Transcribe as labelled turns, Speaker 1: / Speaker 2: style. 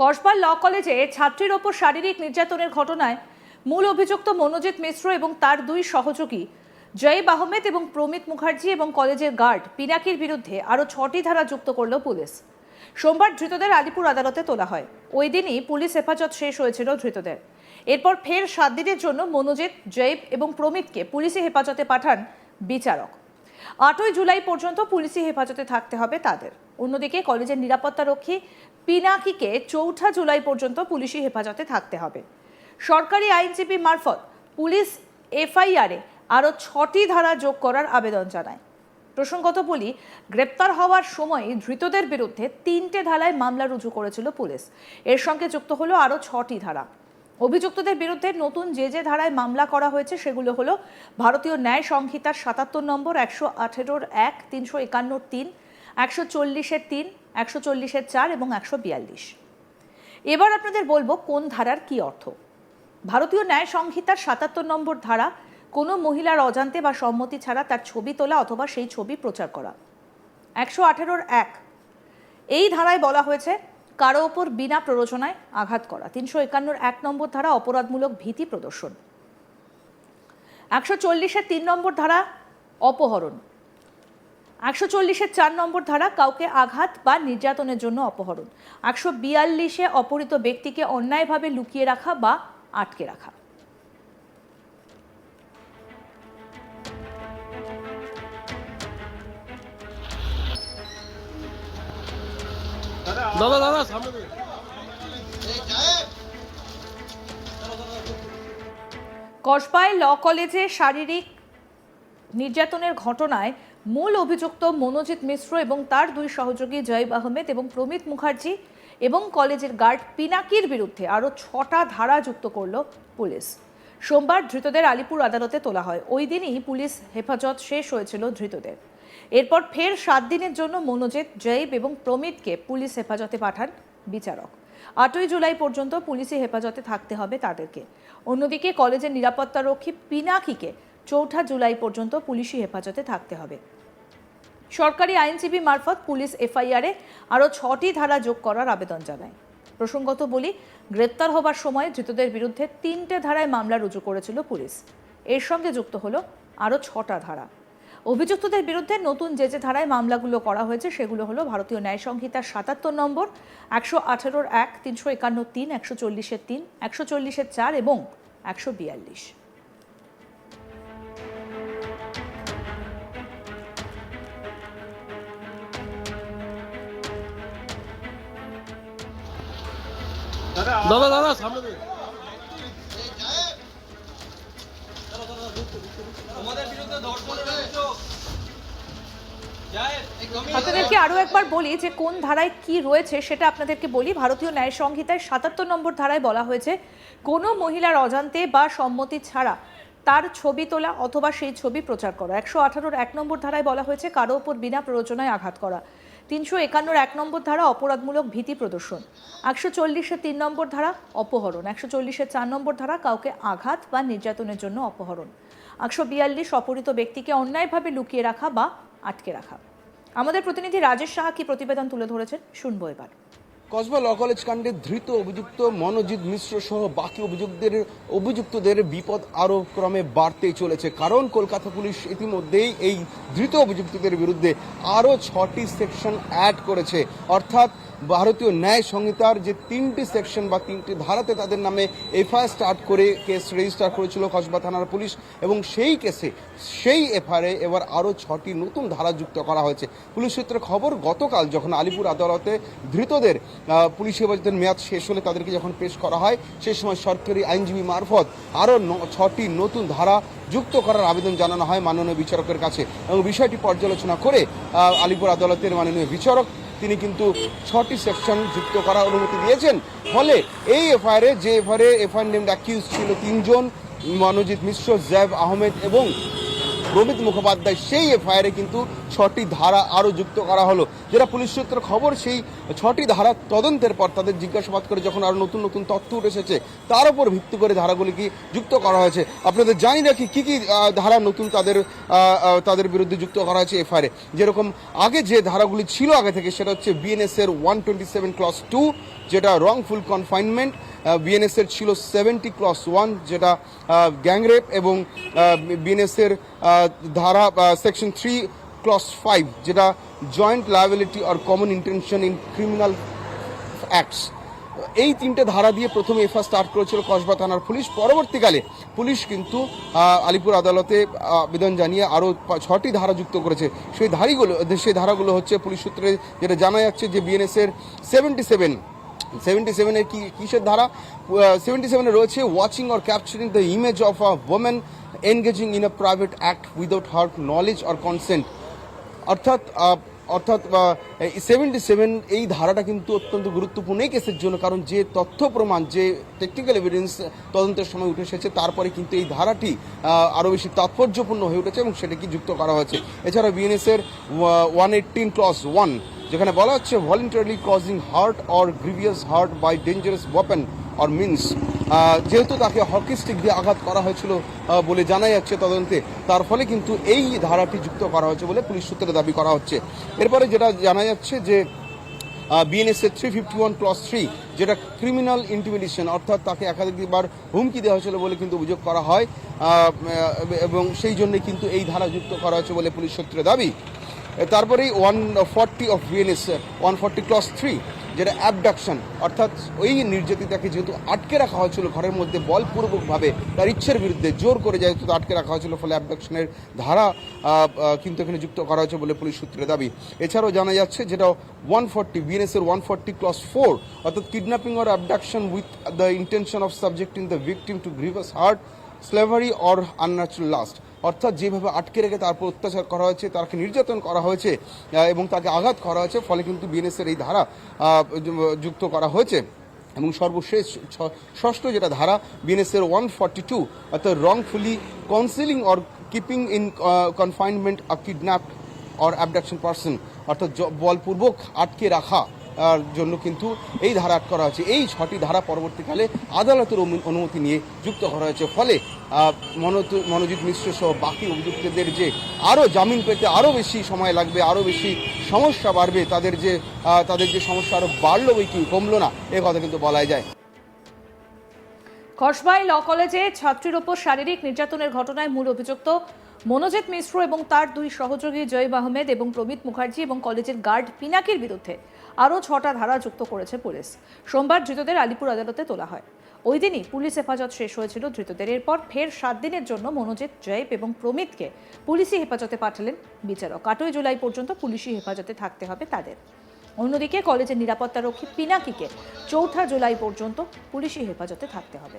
Speaker 1: কসবা ল কলেজে ছাত্রীর ওপর শারীরিক নির্যাতনের ঘটনায় মূল অভিযুক্ত মনোজিৎ মিশ্র এবং তার দুই সহযোগী, জয়েব আহমেদ এবং প্রমিত মুখার্জি এবং কলেজের গার্ড পিনাকির বিরুদ্ধে আরও ছটি ধারা যুক্ত করল পুলিশ। সোমবার ধৃতদের আলিপুর আদালতে তোলা হয়। ওই দিনই পুলিশ হেফাজত শেষ হয়েছিল ধৃতদের। এরপর ফের সাত দিনের জন্য মনোজিৎ, জয়েব এবং প্রমিতকে পুলিশি হেফাজতে পাঠান বিচারক। আটই জুলাই পর্যন্ত পুলিশি হেফাজতে থাকতে হবে তাদের। অন্যদিকে কলেজের নিরাপত্তারক্ষী পিনাকিকে চৌঠা জুলাই পর্যন্ত পুলিশি হেফাজতে থাকতে হবে। সরকারি আইনজীবী মারফত পুলিশ এফআইআরে আরও ছটি ধারা যোগ করার আবেদন জানায়। প্রসঙ্গত বলি, গ্রেপ্তার হওয়ার সময় ধৃতদের বিরুদ্ধে তিনটে ধারায় মামলা রুজু করেছিল পুলিশ। এর সঙ্গে যুক্ত হলো আরও ছটি ধারা। অভিযুক্তদের বিরুদ্ধে নতুন যে যে ধারায় মামলা করা হয়েছে সেগুলো হলো ভারতীয় ন্যায় সংহিতার সাতাত্তর নম্বর, একশো আঠেরোর এক, তিনশো একান্নর তিন একশো চল্লিশের তিন, একশো চল্লিশের চার এবং একশো বিয়াল্লিশ। এবার আপনাদের বলব কোন ধারার কি অর্থ। ভারতীয় ন্যায় সংহিতার সাতাত্তর নম্বর ধারা, কোনো মহিলার অজান্তে বা সম্মতি ছাড়া তার ছবি তোলা অথবা সেই ছবি প্রচার করা। একশো আঠেরোর এক। এই ধারায় বলা হয়েছে, কারও ওপর বিনা প্ররোচনায় আঘাত করা। তিনশো একান্নর এক নম্বর ধারা, অপরাধমূলক ভীতি প্রদর্শন। একশো চল্লিশের তিন নম্বর ধারা, অপহরণ। একশো চল্লিশের চার নম্বর ধারা কাউকে আঘাত বা নির্যাতনের জন্য অপহরণ। একশো বিয়াল্লিশে অপহৃত ব্যক্তিকে অন্যায়ভাবে লুকিয়ে রাখা বা আটকে রাখা।
Speaker 2: দাদা দাদা সামনে
Speaker 1: কসবায় ল কলেজে শারীরিক নির্যাতনের ঘটনায় মূল অভিযুক্ত মনোজিৎ মিশ্র এবং তার দুই সহযোগী জয়েব আহমেদ এবং প্রমিত মুখার্জি এবং কলেজের গার্ড পিনাকির বিরুদ্ধে আরও ছটা ধারা যুক্ত করল পুলিশ। সোমবার ধৃতদের আলিপুর আদালতে তোলা হয়। ওই দিনই পুলিশ হেফাজত শেষ হয়েছিল ধৃতদের। এরপর ফের সাত দিনের জন্য মনোজিৎ, জয়েব এবং প্রমিতকে পুলিশ হেফাজতে পাঠান বিচারক। আটই জুলাই পর্যন্ত পুলিশি হেফাজতে থাকতে হবে তাদেরকে। অন্যদিকে কলেজের নিরাপত্তারক্ষী পিনাকিকে চৌঠা জুলাই পর্যন্ত পুলিশি হেফাজতে থাকতে হবে। সরকারি আইনজীবী মারফত পুলিশ এফআইআরে আরও ছটি ধারা যোগ করার আবেদন জানায়। প্রসঙ্গত বলি, গ্রেপ্তার হবার সময় ধৃতদের বিরুদ্ধে তিনটে ধারায় মামলা রুজু করেছিল পুলিশ। এর সঙ্গে যুক্ত হলো আরও ছটা ধারা। অভিযুক্তদের বিরুদ্ধে নতুন যে যে ধারায় মামলাগুলো করা হয়েছে, সেগুলো হলো ভারতীয় ন্যায় সংহিতার সাতাত্তর নম্বর, একশো আঠেরোর এক, তিনশো একান্ন তিন, একশো চল্লিশের তিন, একশো চল্লিশের চার এবং একশো বিয়াল্লিশ।
Speaker 2: দাদা দাদা সামনে।
Speaker 1: আপনাদেরকে আরও একবার বলি যে কোন ধারায় কি রয়েছে সেটা আপনাদেরকে বলি। ভারতীয় ন্যায় সংহিতায় সাতাত্তর নম্বর ধারায় বলা হয়েছে কোনো মহিলার অজান্তে বা সম্মতি ছাড়া তার ছবি তোলা অথবা সেই ছবি প্রচার করা। একশো আঠারোর এক নম্বর ধারায় বলা হয়েছে কারও ওপর বিনা প্ররোচনায় আঘাত করা। তিনশো একান্নর এক নম্বর ধারা অপরাধমূলক ভীতি প্রদর্শন। একশো চল্লিশের তিন নম্বর ধারা অপহরণ। একশো চল্লিশের চার নম্বর ধারা কাউকে আঘাত বা নির্যাতনের জন্য অপহরণ। একশো বিয়াল্লিশ অপহৃত ব্যক্তিকে অন্যায়ভাবে লুকিয়ে রাখা বা আটকে রাখা। আমাদের প্রতিনিধি রাজেশ সাহা কি প্রতিবেদন তুলে ধরেছেন শুনব এবার।
Speaker 3: কসবা ল কলেজ কাণ্ডে ধৃত অভিযুক্ত মনোজিৎ মিশ্র সহ বাকি অভিযুক্তদের অভিযুক্তদের বিপদ আরও ক্রমে বাড়তেই চলেছে। কারণ কলকাতা পুলিশ ইতিমধ্যেই এই ধৃত অভিযুক্তদের বিরুদ্ধে আরও ছটি সেকশন অ্যাড করেছে। অর্থাৎ ভারতীয় ন্যায় সংহিতার যে তিনটি সেকশন বা তিনটি ধারাতে তাদের নামে এফআইআর স্টার্ট করে কেস রেজিস্টার করেছিল কসবা থানার পুলিশ এবং সেই কেসে, সেই এফআইআরে এবার আরও ছটি নতুন ধারা যুক্ত করা হয়েছে। পুলিশ সূত্রে খবর, গতকাল যখন আলিপুর আদালতে ধৃতদের পুলিশ হেফাজতের মেয়াদ শেষ হলে তাদেরকে যখন পেশ করা হয়, সেই সময় সরকারি আইনজীবী মারফত আরও ছটি নতুন ধারা যুক্ত করার আবেদন জানানো হয় মাননীয় বিচারকের কাছে। এবং বিষয়টি পর্যালোচনা করে আলিপুর আদালতের মাননীয় বিচারক তিনি কিন্তু ছটি সেকশন যুক্ত করার অনুমতি দিয়েছেন। ফলে এই এফআইআরে যে এফআইআরে এফআইআর নেমড অ্যাকিউজ ছিল তিনজন, মনোজিৎ মিশ্র, জেব আহমেদ এবং প্রমিত মুখোপাধ্যায় সেই এফআইআরে কিন্তু ছটি ধারা আরও যুক্ত করা হলো। যেটা পুলিশ সূত্রের খবর, সেই ছটি ধারা তদন্তের পর তাদের জিজ্ঞাসাবাদ করে যখন আরও নতুন নতুন তথ্য উঠে এসেছে, তার উপর ভিত্তি করে ধারাগুলিকে যুক্ত করা হয়েছে। আপনাদের জানি রাখি কি কি ধারা নতুন তাদের তাদের বিরুদ্ধে যুক্ত করা হয়েছে এফআইআরে। যেরকম আগে যে ধারাগুলি ছিল আগে থেকে, সেটা হচ্ছে বিএনএস এর one twenty seven clause two যেটা রংফুল কনফাইনমেন্ট বিএনএস এর ছিল সেভেন্টি ক্লস ওয়ান যেটা গ্যাংরেপ এবং বিএনএস এর ধারা সেকশন থ্রি ক্লস ফাইভ যেটা joint liability R common intention in criminal acts এই তিনটে ধারা দিয়ে প্রথমে এফআই স্টার্ট করেছিল কসবা থানার পুলিশ। পরবর্তীকালে পুলিশ কিন্তু আলিপুর আদালতে আবেদন জানিয়ে আরও ছটি ধারা যুক্ত করেছে। সেই ধারিগুলো, সেই ধারাগুলো হচ্ছে পুলিশ সূত্রে যেটা জানা যাচ্ছে যে বিএনএসের সেভেন্টি সেভেন সেভেন্টি সেভেনের কি কিসের ধারা? সেভেন্টি সেভেনে রয়েছে watching or capturing the image of a women engaging in a private act without her knowledge or consent অর্থাৎ অর্থাৎ সেভেন্টি সেভেন এই ধারাটা কিন্তু অত্যন্ত গুরুত্বপূর্ণ এই কেসের জন্য, কারণ যে তথ্য প্রমাণ, যে টেকনিক্যাল এভিডেন্স তদন্তের সময় উঠে এসেছে, তারপরে কিন্তু এই ধারাটি আরও বেশি তাৎপর্যপূর্ণ হয়ে উঠেছে এবং সেটাকে যুক্ত করা হয়েছে। এছাড়া বিএনএস এর ওয়ান এইটিন ক্লস ওয়ান যেখানে বলা হচ্ছে voluntarily causing hurt or grievous hurt by dangerous weapon or means যেহেতু তাকে হকি স্টিক দিয়ে আঘাত করা হয়েছিল বলে জানা যাচ্ছে তদন্তে, তার ফলে কিন্তু এই ধারাটি যুক্ত করা হয়েছে বলে পুলিশ সূত্রে দাবি করা হচ্ছে। এরপরে যেটা জানা যাচ্ছে যে বিএনএস এর three fifty one plus three যেটা ক্রিমিনাল ইন্টিমিডেশন অর্থাৎ তাকে একাধিকবার হুমকি দেওয়া হয়েছিল বলে কিন্তু অভিযোগ করা হয় এবং সেই জন্য কিন্তু এই ধারা যুক্ত করা হয়েছে বলে পুলিশ সূত্রে দাবি। তারপরেই one forty of BNS one forty clause three যেটা অ্যাবডাকশন অর্থাৎ ওই নির্যাতিতাকে যেহেতু আটকে রাখা হয়েছিল ঘরের মধ্যে বলপূর্বকভাবে, তার ইচ্ছের বিরুদ্ধে জোর করে যেহেতু আটকে রাখা হয়েছিল, ফলে অ্যাবডাকশনের ধারা কিন্তু এখানে যুক্ত করা হয়েছে বলে পুলিশ সূত্রে দাবি। এছাড়াও জানা যাচ্ছে যেটা ওয়ান ফর্টি বিএনএস এর ওয়ান ফর্টি ক্লস ফোর অর্থাৎ kidnapping or abduction with the intention of subject in the victim to grievous hurt slavery or unnatural lust অর্থাৎ যেভাবে আটকে রেখে তারপর অত্যাচার করা হয়েছে তাকে নির্যাতন করা হয়েছে এবং তাকে আঘাত করা হয়েছে, ফলে কিন্তু বিএনএসের এই ধারা যুক্ত করা হয়েছে। এবং সর্বশেষ ষষ্ঠ যেটা ধারা বিএনএসের ওয়ান ফর্টি টু অর্থাৎ wrongfully concealing or keeping in confinement a kidnap or abduction person অর্থাৎ বলপূর্বক আটকে রাখা। জন্য কিন্তু এই ধারা আট করা হয়েছে। এই ছটি ধারা পরবর্তীকালে আদালতের অনুমতি নিয়ে যুক্ত করা হয়েছে। ফলে মনোজিৎ মিশ্র সহ বাকি অভিযুক্তদের যে আরও জামিন পেতে আরও বেশি সময় লাগবে আরও বেশি সমস্যা বাড়বে, তাদের যে তাদের যে সমস্যা আরও বাড়লো বই কি কমলো না, এ কথা কিন্তু বলাই যায়।
Speaker 1: কসবাই ল কলেজে ছাত্রীর ওপর শারীরিক নির্যাতনের ঘটনায় মূল অভিযুক্ত মনোজিৎ মিশ্র এবং তার দুই সহযোগী জয়ীব আহমেদ এবং প্রমিত মুখার্জি এবং কলেজের গার্ড পিনাকির বিরুদ্ধে আরও ছটা ধারা যুক্ত করেছে পুলিশ। সোমবার ধৃতদের আলিপুর আদালতে তোলা হয়। ওই দিনই পুলিশ হেফাজত শেষ হয়েছিল ধৃতদের। এরপর ফের সাত দিনের জন্য মনোজিৎ জয়েব এবং প্রমিতকে পুলিশি হেফাজতে পাঠালেন বিচারক। আটই জুলাই পর্যন্ত পুলিশি হেফাজতে থাকতে হবে তাদের। অন্যদিকে কলেজের নিরাপত্তারক্ষী পিনাকিকে চৌঠা জুলাই পর্যন্ত পুলিশি হেফাজতে থাকতে হবে।